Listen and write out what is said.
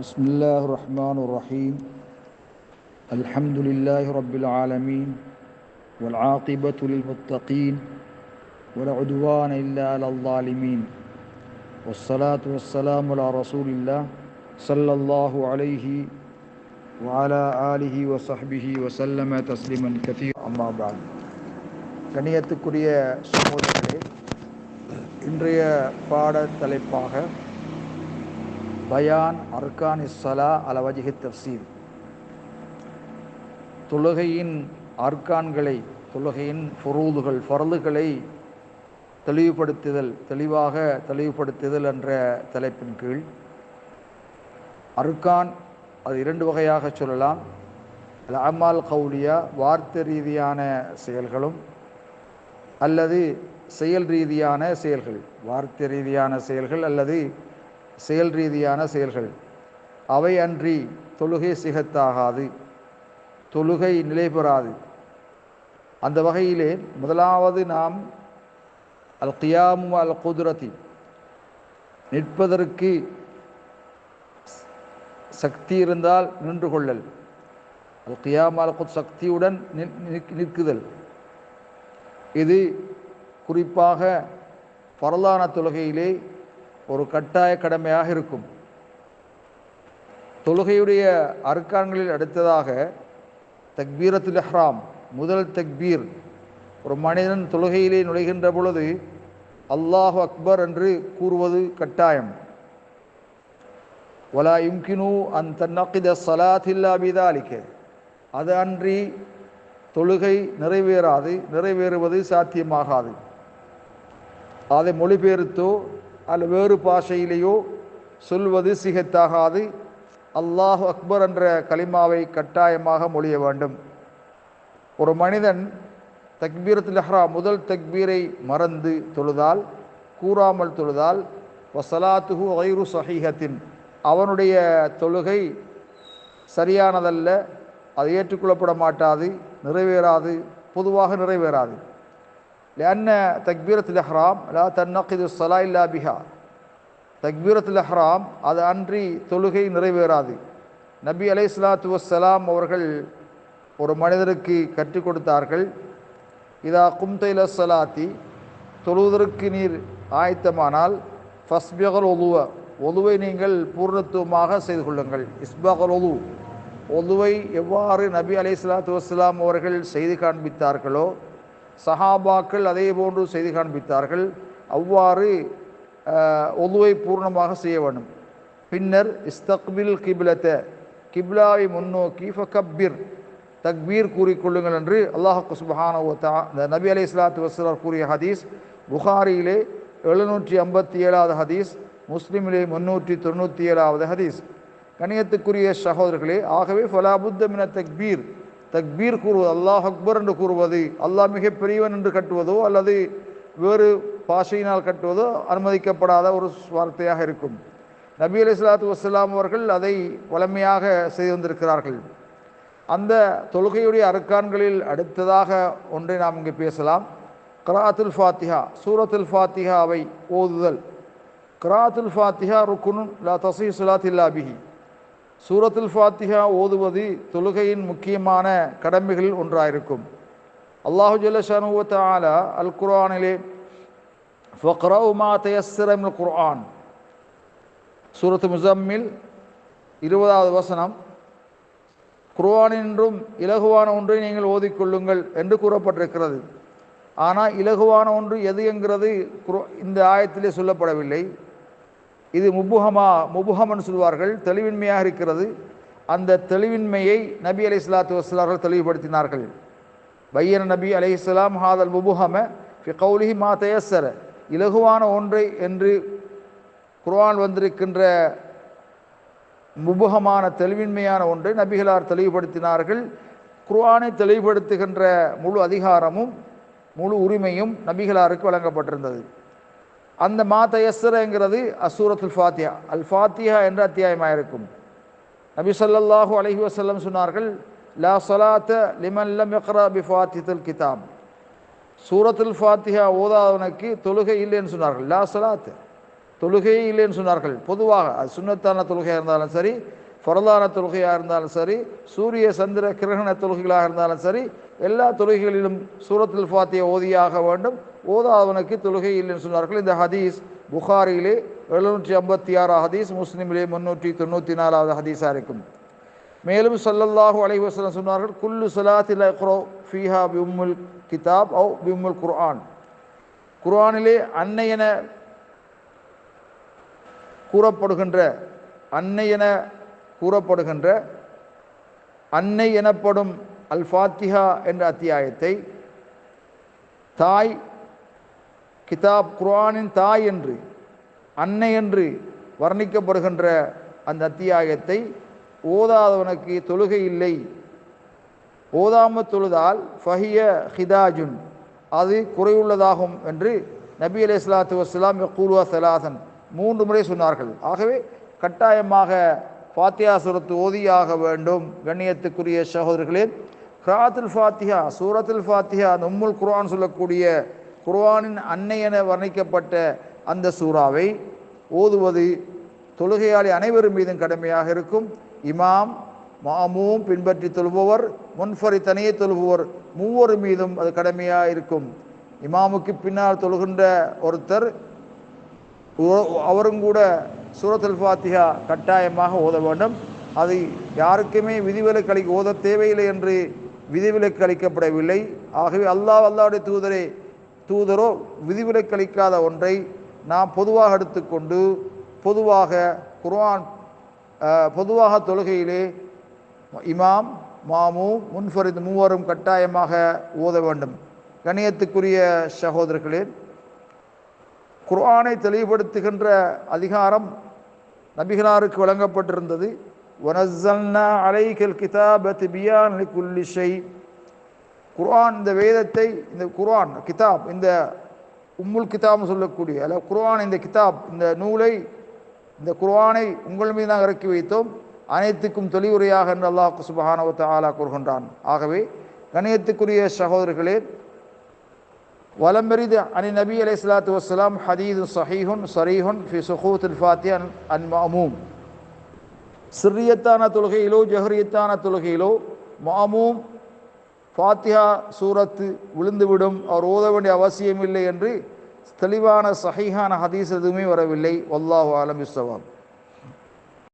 بسم الله الرحمن الرحيم الحمد لله رب العالمين والعاقبة للمتقين ولا عدوان إلا على الظالمين والصلاة والسلام على رسول الله صلى الله عليه وعلى آله وصحبه وسلم تسليما كثيرا أما بعد கண்ணியத்துக்குரிய சகோதரர்களே இன்றைய பாட தலைப்பாக பயான் அர்கான் இஸ்ஸலா அல வஜிஹி தப்சீர் தொழுகையின் அர்கான்களை தொழுகையின் ஃபுரூதுகள் ஃபரலுகளை தெளிவுபடுத்துதல் தெளிவாக தெளிவுபடுத்துதல் என்ற தலைப்பின் கீழ் அர்கான் அது இரண்டு வகையாக சொல்லலாம். அல் அமால் கவுலியா வார்த்தை ரீதியான செயல்களும் அல்லது செயல் ரீதியான செயல்கள் வார்த்தை ரீதியான செயல்கள் அல்லது செயல் ரீதியான செயல்கள். அவை அன்றி தொழுகை சிகத்தாகாது. தொழுகை நிலை பெறாது. அந்த வகையிலே முதலாவது நாம் அல் கியாமு அல் குதிரத்தி நிற்பதற்கு சக்தி இருந்தால் நின்று கொள்ளல். அல் கியாம் அல் குத் சக்தியுடன் நிற்குதல். இது குறிப்பாக பரலான தொழுகையிலே ஒரு கட்டாய கடமையாக இருக்கும். தொழுகையுடைய அர்க்கான்களில் அடுத்ததாக தக்பீரத்துல் இஹ்ராம் முதல் தக்பீர். ஒரு மனிதன் தொழுகையிலே நுழைகின்ற பொழுது அல்லாஹு அக்பர் என்று கூறுவது கட்டாயம். ஒலா இம்கினு அந் தன்னக்கித சலாத்தில்லா பிதாலிக்க அது அன்றி தொழுகை நிறைவேறாது நிறைவேறுவது சாத்தியமாகாது. அதை மொழிபெயர்த்தோ அல்ல வேறு பாஷையிலேயோ சொல்வது சிகத்தாகாது. அல்லாஹ் அக்பர் என்ற கலிமாவை கட்டாயமாக மொழிய வேண்டும். ஒரு மனிதன் தக்பீரத்தில் லஹ்ரா முதல் தக்பீரை மறந்து தொழுதால் கூறாமல் தொழுதால் வசலாத்துஹு ஐரு சஹீஹத்தின் அவனுடைய தொழுகை சரியானதல்ல அது ஏற்றுக்கொள்ளப்பட மாட்டாது நிறைவேறாது பொதுவாக நிறைவேறாது. لأن تكبيرة الإحرام لا تنقض الصلاة إلا بها தக்பீரத் இஹ்ராம் அது அன்றி தொழுகை நிறைவேறாது நபி அலை சலாத்து வசலாம் அவர்கள் ஒரு மனிதருக்கு கற்றுக் கொடுத்தார்கள் இதா கும்தைல சலாத்தி தொழுவதற்கு நீர் ஆயத்தமானால் ஃபஸ்பியகல் ஒலுவ ஒலுவை நீங்கள் பூர்ணத்துவமாக செய்து கொள்ளுங்கள் இஸ்பகல் ஒலு ஒலுவை எவ்வாறு நபி அலை சலாத்து வசலாம் அவர்கள் செய்து காண்பித்தார்களோ சஹாபாக்கள் அதே போன்று செய்து காண்பித்தார்கள். அவ்வாறு ஒதுவை பூர்ணமாக செய்ய வேண்டும். பின்னர் இஸ்தக்பில் கிபிலத்தை கிப்லாவை முன்னோக்கி ஃபக்கப்பிர் தக்பீர் கூறிக்கொள்ளுங்கள் என்று அல்லாஹ் சுபஹானவத்தா இந்த நபி அலி இஸ்லாத்து வசலார் கூறிய ஹதீஸ் புகாரியிலே எழுநூற்றி ஐம்பத்தி ஏழாவது ஹதீஸ் முஸ்லீமிலே முன்னூற்றி தொண்ணூற்றி ஏழாவது ஹதீஸ். கணியத்துக்குரிய சகோதரர்களே ஆகவே ஃபலாபுத்தமின தக்பீர் தக்பீர் கூறுவது அல்லாஹ் அக்பர் என்று கூறுவது அல்லாஹ் மிக பெரியவன் என்று கட்டுவதோ அல்லது வேறு பாஷையினால் கட்டுவதோ அனுமதிக்கப்படாத ஒரு வார்த்தையாக இருக்கும். நபி அலி இஸ்லாத்து வஸ்லாம் அவர்கள் அதை வளமையாக செய்து வந்திருக்கிறார்கள். அந்த தொழுகையுடைய அருக்கான்களில் அடுத்ததாக ஒன்றை நாம் இங்கே பேசலாம். கராத்துல் ஃபாத்திஹா சூரத்துல் ஃபாத்திஹாவை ஓதுதல். கராத்துல் ஃபாத்திஹா ருக்குனு லா தசீ சுலாத் இல்லா பிஹி. சூரத்துல் ஃபாத்திஹா ஓதுவது தொழுகையின் முக்கியமான கடமைகளில் ஒன்றாயிருக்கும். அல்லாஹு ஜல்லஷானுவத்த ஆலா அல் குர்ஆனிலே ஃபக்ரவுமா மா குர்ஆன். சூரத்து முசம்மில் இருபதாவது வசனம் குர்ஆனின்றும் இலகுவான ஒன்றை நீங்கள் ஓதிக்கொள்ளுங்கள் என்று கூறப்பட்டிருக்கிறது. ஆனால் இலகுவான ஒன்று எது என்கிறது இந்த ஆயத்திலே சொல்லப்படவில்லை. இது முபுகமா முபுகமன் சொல்வார்கள் தெளிவின்மையாக இருக்கிறது. அந்த தெளிவின்மையை நபி அலி இஸ்லாத்து வஸ்லார்கள் தெளிவுபடுத்தினார்கள். பையன நபி அலி இஸ்லாம் ஹாதல் முபுஹம கௌலிஹி மா தயசர இலகுவான ஒன்றை என்று குர்ஆன் வந்திருக்கின்ற முபுகமான தெளிவின்மையான ஒன்றை நபிகளார் தெளிவுபடுத்தினார்கள். குர்ஆனை தெளிவுபடுத்துகின்ற முழு அதிகாரமும் முழு உரிமையும் நபிகளாருக்கு வழங்கப்பட்டிருந்தது. அந்த மா தயஸ்ஸரங்கிறது அசூரத்துல் ஃபாத்தியா அல் ஃபாத்தியா என்ற அத்தியாயமாக இருக்கும் நபி சொல்லாஹு அலஹி வசல்லம் சொன்னார்கள் லா சலாத்த லிமல்லம் பி ஃபாத்தியத்துல் கிதாப். சூரத்துல் ஃபாத்தியா ஓதாதவனுக்கு தொழுகை இல்லைன்னு சொன்னார்கள். லா சலாத்து. தொழுகையே இல்லைன்னு சொன்னார்கள். பொதுவாக அது சுன்னத்தான தொழுகையாக இருந்தாலும் சரி ஃபரதான தொழுகையாக இருந்தாலும் சரி சூரிய சந்திர கிரகண தொழுகைகளாக இருந்தாலும் சரி எல்லா தொழுகைகளிலும் சூரத்துல் ஃபாத்தியை ஓதியாக வேண்டும். ஓதாதவனுக்கு தொழுகை இல்லைன்னு சொன்னார்கள். இந்த ஹதீஸ் புகாரியிலே எழுநூற்றி ஐம்பத்தி ஆறு ஹதீஸ் முஸ்லீமிலே முன்னூற்றி தொண்ணூற்றி நாலாவது ஹதீஸாக இருக்கும். மேலும் சொல்லல்லாஹு அலைஹி சொன்னார்கள் குல்லு சலாத்தில் குரோ ஃபீஹா பிம்முல் கிதாப் ஓ பிம்முல் குர்ஆன். குர்ஆனிலே அன்னை என கூறப்படுகின்ற அன்னை என கூறப்படுகின்ற அன்னை எனப்படும் அல் ஃபாத்திஹா என்ற அத்தியாயத்தை தாய் கிதாப் குர்ஆனின் தாய் என்று அன்னை என்று வர்ணிக்கப்படுகின்ற அந்த அத்தியாயத்தை ஓதாதவனுக்கு தொழுகை இல்லை. ஓதாமல் தொழுதால் ஃபஹிய ஹிதாஜுன் அது குறையுள்ளதாகும் என்று நபி அலி சலாத்து வஸ்லாம் கூலுவா சலாசன் மூன்று முறை சொன்னார்கள். ஆகவே கட்டாயமாக ஃபாத்தியா சூரத்து ஓதியாக வேண்டும். கண்ணியத்துக்குரிய சகோதரர்களே கிராத்துல் ஃபாத்தியா சூரத்துல் ஃபாத்தியா அந்த உம்முல் சொல்லக்கூடிய குர்ஆனின் அன்னை என வர்ணிக்கப்பட்ட அந்த சூறாவை ஓதுவது தொழுகையாளி அனைவரும் மீதும் கடமையாக இருக்கும். இமாம் மாமும் பின்பற்றி தொழுபவர் முன்ஃபரி தனியே தொழுபவர் மூவரும் மீதும் அது கடமையாக இருக்கும். இமாமுக்கு பின்னால் தொழுகின்ற ஒருத்தர் அவரும் கூட சூரத்துல் ஃபாத்திஹா கட்டாயமாக ஓத வேண்டும். அது யாருக்குமே விதிவிலக்கு அளி ஓத தேவையில்லை என்று விதிவிலக்கு அளிக்கப்படவில்லை. ஆகவே அல்லாஹ் அல்லாவுடைய தூதரே தூதரோ விதிவிலக்களிக்காத ஒன்றை நாம் பொதுவாக எடுத்துக்கொண்டு பொதுவாக குர்ஆன் பொதுவாக தொழுகையிலே இமாம் மாமு முன்ஃபரித் மூவரும் கட்டாயமாக ஓத வேண்டும். கணியத்துக்குரிய சகோதரர்களே குர்ஆனை தெளிவுபடுத்துகின்ற அதிகாரம் நபிகளாருக்கு வழங்கப்பட்டிருந்தது. ஒனசல்னா அலைகள் கிதாபத் பியான் குல்லிஷை குர்ஆன் இந்த வேதத்தை இந்த குர்ஆன் கிதாப் இந்த உம்முல் கிதாப்னு சொல்லக்கூடிய அல்ல குர்ஆன் இந்த கிதாப் இந்த நூலை இந்த குர்ஆனை உங்கள் மீது நாங்கள் இறக்கி வைத்தோம் அனைத்துக்கும் தெளிவுரையாக என்று அல்லாஹ் சுபஹானஹு வ தஆலா கூறுகின்றான் ஆகவே கணியத்துக்குரிய சகோதரர்களே ولم يرد عن النبي عليه الصلاة والسلام حديث صحيح صريح في سقوط الفاتحة عن مأموم சிறியத்தான தொழுகையிலோ ஜஹரியத்தான தொழுகையிலோ மாமூம் ஃபாத்திஹா சூரத்து விழுந்துவிடும். அவர் ஓத வேண்டிய அவசியம் இல்லை என்று தெளிவான சஹிஹான ஹதீஸ் எதுவுமே வரவில்லை. வல்லாஹு ஆலம் இஸ்ஸவாப்